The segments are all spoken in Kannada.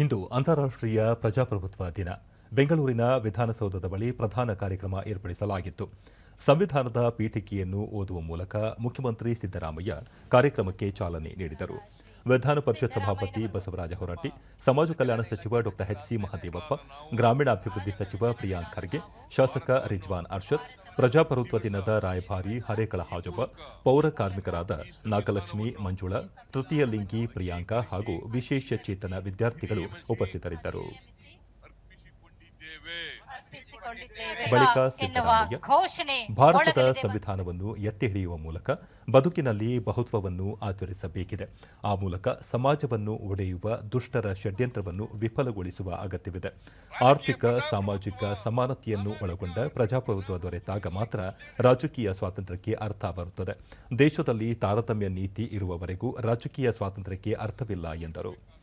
ಇಂದು ಅಂತಾರಾಷ್ಟ್ರೀಯ ಪ್ರಜಾಪ್ರಭುತ್ವ ದಿನ. ಬೆಂಗಳೂರಿನ ವಿಧಾನಸೌಧದ ಬಳಿ ಪ್ರಧಾನ ಕಾರ್ಯಕ್ರಮ ಏರ್ಪಡಿಸಲಾಗಿತ್ತು. ಸಂವಿಧಾನದ ಪೀಠಿಕೆಯನ್ನು ಓದುವ ಮೂಲಕ ಮುಖ್ಯಮಂತ್ರಿ ಸಿದ್ದರಾಮಯ್ಯ ಕಾರ್ಯಕ್ರಮಕ್ಕೆ ಚಾಲನೆ ನೀಡಿದರು. ವಿಧಾನ ಪರಿಷತ್ ಸಭಾಪತಿ ಬಸವರಾಜ ಹೊರಟ್ಟಿ, ಸಮಾಜ ಕಲ್ಯಾಣ ಸಚಿವ ಡಾ ಎಚ್ಸಿ ಮಹದೇವಪ್ಪ, ಗ್ರಾಮೀಣಾಭಿವೃದ್ಧಿ ಸಚಿವ ಪ್ರಿಯಾಂಕ್ ಖರ್ಗೆ, ಶಾಸಕ ರಿಜ್ವಾನ್ ಅರ್ಷದ್ ಪ್ರಜಾಪ್ರಭುತ್ವ ದಿನದ ರಾಯಭಾರಿ ಹರೇಕಳ ಹಾಜಬ್ಬ, ಪೌರ ಕಾರ್ಮಿಕರಾದ ನಾಗಲಕ್ಷ್ಮಿ, ಮಂಜುಳ, ತೃತೀಯ ಲಿಂಗಿ, ಪ್ರಿಯಾಂಕಾ ಹಾಗೂ ವಿಶೇಷ ಚೇತನ ವಿದ್ಯಾರ್ಥಿಗಳು ಉಪಸ್ಥಿತರಿದ್ದರು. ಬಳಿಕ ಘೋಷಣೆ ಭಾರತದ ಸಂವಿಧಾನವನ್ನು ಎತ್ತಿ ಹಿಡಿಯುವ ಮೂಲಕ ಬದುಕಿನಲ್ಲಿ ಬಹುತ್ವವನ್ನು ಆಚರಿಸಬೇಕಿದೆ. ಆ ಮೂಲಕ ಸಮಾಜವನ್ನು ಒಡೆಯುವ ದುಷ್ಟರ ಷಡ್ಯಂತ್ರವನ್ನು ವಿಫಲಗೊಳಿಸುವ ಅಗತ್ಯವಿದೆ. ಆರ್ಥಿಕ ಸಾಮಾಜಿಕ ಸಮಾನತೆಯನ್ನು ಒಳಗೊಂಡ ಪ್ರಜಾಪ್ರಭುತ್ವ ದೊರೆತಾಗ ಮಾತ್ರ ರಾಜಕೀಯ ಸ್ವಾತಂತ್ರ್ಯಕ್ಕೆ ಅರ್ಥ ಬರುತ್ತದೆ. ದೇಶದಲ್ಲಿ ತಾರತಮ್ಯ ನೀತಿ ಇರುವವರೆಗೂ ರಾಜಕೀಯ ಸ್ವಾತಂತ್ರ್ಯಕ್ಕೆ ಅರ್ಥವಿಲ್ಲ ಎಂದರು.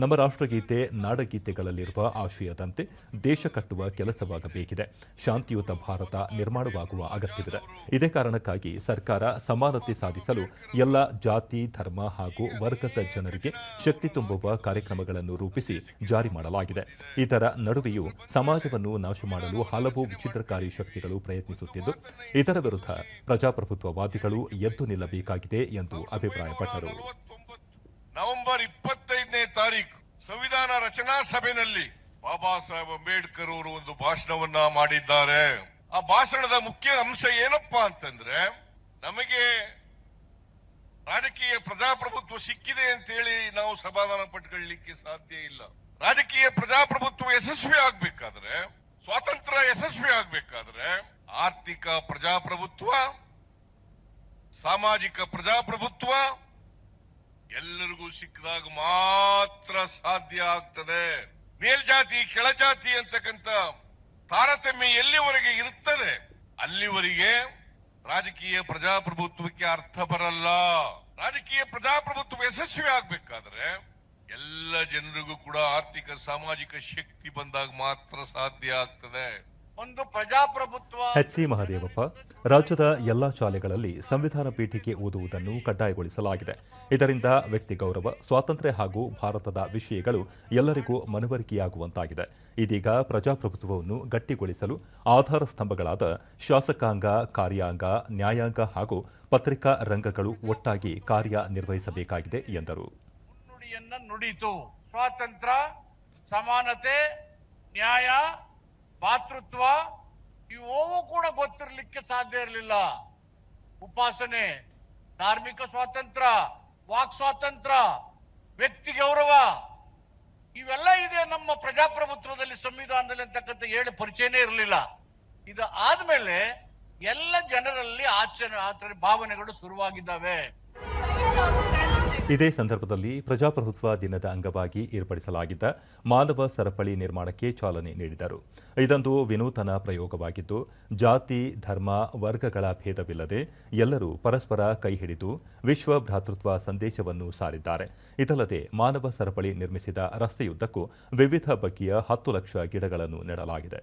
ನಮ್ಮ ರಾಷ್ಟ್ರಗೀತೆ, ನಾಡಗೀತೆಗಳಲ್ಲಿರುವ ಆಶಯದಂತೆ ದೇಶ ಕಟ್ಟುವ ಕೆಲಸವಾಗಬೇಕಿದೆ. ಶಾಂತಿಯುತ ಭಾರತ ನಿರ್ಮಾಣವಾಗುವ ಅಗತ್ಯವಿದೆ. ಇದೇ ಕಾರಣಕ್ಕಾಗಿ ಸರ್ಕಾರ ಸಮಾನತೆ ಸಾಧಿಸಲು ಎಲ್ಲ ಜಾತಿ, ಧರ್ಮ ಹಾಗೂ ವರ್ಗದ ಜನರಿಗೆ ಶಕ್ತಿ ತುಂಬುವ ಕಾರ್ಯಕ್ರಮಗಳನ್ನು ರೂಪಿಸಿ ಜಾರಿ ಮಾಡಲಾಗಿದೆ. ಇದರ ನಡುವೆಯೂ ಸಮಾಜವನ್ನು ನಾಶ ಮಾಡಲು ಹಲವು ವಿಚಿತ್ರಕಾರಿ ಶಕ್ತಿಗಳು ಪ್ರಯತ್ನಿಸುತ್ತಿದ್ದು, ಇದರ ವಿರುದ್ಧ ಪ್ರಜಾಪ್ರಭುತ್ವವಾದಿಗಳು ಎದ್ದು ನಿಲ್ಲಬೇಕಾಗಿದೆ ಎಂದು ಅಭಿಪ್ರಾಯಪಟ್ಟರು. ತಾರೀಕು ಸಂವಿಧಾನ ರಚನಾ ಸಭೆಯಲ್ಲಿ ಬಾಬಾ ಸಾಹೇಬ್ ಅಂಬೇಡ್ಕರ್ ಅವರು ಒಂದು ಭಾಷಣವನ್ನ ಮಾಡಿದ್ದಾರೆ. ಆ ಭಾಷಣದ ಮುಖ್ಯ ಅಂಶ ಏನಪ್ಪಾ ಅಂತಂದ್ರೆ, ನಮಗೆ ರಾಜಕೀಯ ಪ್ರಜಾಪ್ರಭುತ್ವ ಸಿಕ್ಕಿದೆ ಅಂತೇಳಿ ನಾವು ಸಮಾಧಾನ ಪಟ್ಕೊಳ್ಳಿಕ್ಕೆ ಸಾಧ್ಯ ಇಲ್ಲ. ರಾಜಕೀಯ ಪ್ರಜಾಪ್ರಭುತ್ವ ಯಶಸ್ವಿ ಆಗ್ಬೇಕಾದ್ರೆ, ಸ್ವಾತಂತ್ರ್ಯ ಯಶಸ್ವಿ ಆಗ್ಬೇಕಾದ್ರೆ ಆರ್ಥಿಕ ಪ್ರಜಾಪ್ರಭುತ್ವ, ಸಾಮಾಜಿಕ ಪ್ರಜಾಪ್ರಭುತ್ವ ಎಲ್ಲರಿಗೂ ಸಿಕ್ಕಿದಾಗ ಮಾತ್ರ ಸಾಧ್ಯ ಆಗ್ತದೆ. ಮೇಲ್ಜಾತಿ, ಕೆಳಜಾತಿ ಅಂತಕ್ಕಂಥ ತಾರತಮ್ಯ ಎಲ್ಲಿವರೆಗೆ ಇರುತ್ತದೆ ಅಲ್ಲಿವರೆಗೆ ರಾಜಕೀಯ ಪ್ರಜಾಪ್ರಭುತ್ವಕ್ಕೆ ಅರ್ಥ ಬರಲ್ಲ. ರಾಜಕೀಯ ಪ್ರಜಾಪ್ರಭುತ್ವ ಯಶಸ್ವಿ ಆಗ್ಬೇಕಾದ್ರೆ ಎಲ್ಲ ಜನರಿಗೂ ಕೂಡ ಆರ್ಥಿಕ, ಸಾಮಾಜಿಕ ಶಕ್ತಿ ಬಂದಾಗ ಮಾತ್ರ ಸಾಧ್ಯ ಆಗ್ತದೆ. ಒಂದು ಪ್ರಜಾಪ್ರಭುತ್ವ ಎಚ್ಸಿ ಮಹದೇವಪ್ಪ ರಾಜ್ಯದ ಎಲ್ಲಾ ಶಾಲೆಗಳಲ್ಲಿ ಸಂವಿಧಾನ ಪೀಠಿಕೆ ಓದುವುದನ್ನು ಕಡ್ಡಾಯಗೊಳಿಸಲಾಗಿದೆ. ಇದರಿಂದ ವ್ಯಕ್ತಿ ಗೌರವ ಸ್ವಾತಂತ್ರ್ಯ ಹಾಗೂ ಭಾರತದ ವಿಷಯಗಳು ಎಲ್ಲರಿಗೂ ಮನವರಿಕೆಯಾಗುವಂತಾಗಿದೆ. ಇದೀಗ ಪ್ರಜಾಪ್ರಭುತ್ವವನ್ನು ಗಟ್ಟಿಗೊಳಿಸಲು ಆಧಾರ ಸ್ತಂಭಗಳಾದ ಶಾಸಕಾಂಗ ಕಾರ್ಯಾಂಗ ನ್ಯಾಯಾಂಗ ಹಾಗೂ ಪತ್ರಿಕಾ ರಂಗಗಳು ಒಟ್ಟಾಗಿ ಕಾರ್ಯನಿರ್ವಹಿಸಬೇಕಾಗಿದೆ ಎಂದರು. ನುಡಿಯನ್ನ ನುಡಿತು. ಸ್ವಾತಂತ್ರ್ಯ ಸಮಾನತೆ ಭಾತೃತ್ವ ಇವು ಕೂಡ ಗೊತ್ತಿರಲಿಕ್ಕೆ ಸಾಧ್ಯ ಇರಲಿಲ್ಲ. ಉಪಾಸನೆ, ಧಾರ್ಮಿಕ ಸ್ವಾತಂತ್ರ್ಯ ವಾಕ್ ಸ್ವಾತಂತ್ರ್ಯ ವ್ಯಕ್ತಿ ಗೌರವ, ಇವೆಲ್ಲ ಇದೆ ನಮ್ಮ ಪ್ರಜಾಪ್ರಭುತ್ವದಲ್ಲಿ, ಸಂವಿಧಾನದಲ್ಲಿ ಅಂತಕ್ಕಂಥ ಹೇಳಿ ಪರಿಚಯನೇ ಇರಲಿಲ್ಲ. ಇದು ಆದ್ಮೇಲೆ ಎಲ್ಲ ಜನರಲ್ಲಿ ಆಚರಣೆ ಆಚರಣೆ, ಭಾವನೆಗಳು ಶುರುವಾಗಿದ್ದಾವೆ. ಇದೇ ಸಂದರ್ಭದಲ್ಲಿ ಪ್ರಜಾಪ್ರಭುತ್ವ ದಿನದ ಅಂಗವಾಗಿ ಏರ್ಪಡಿಸಲಾಗಿದ್ದ ಮಾನವ ಸರಪಳಿ ನಿರ್ಮಾಣಕ್ಕೆ ಚಾಲನೆ ನೀಡಿದರು. ಇದೊಂದು ವಿನೂತನ ಪ್ರಯೋಗವಾಗಿದ್ದು, ಜಾತಿ, ಧರ್ಮ, ವರ್ಗಗಳ ಭೇದವಿಲ್ಲದೆ ಎಲ್ಲರೂ ಪರಸ್ಪರ ಕೈ ಹಿಡಿದು ವಿಶ್ವ ಭ್ರಾತೃತ್ವ ಸಂದೇಶವನ್ನು ಸಾರಿದ್ದಾರೆ. ಇದಲ್ಲದೆ ಮಾನವ ಸರಪಳಿ ನಿರ್ಮಿಸಿದ ರಸ್ತೆಯುದ್ದಕ್ಕೂ ವಿವಿಧ ಬಗೆಯ ಹತ್ತು ಲಕ್ಷ ಗಿಡಗಳನ್ನು ನೆಡಲಾಗಿದೆ.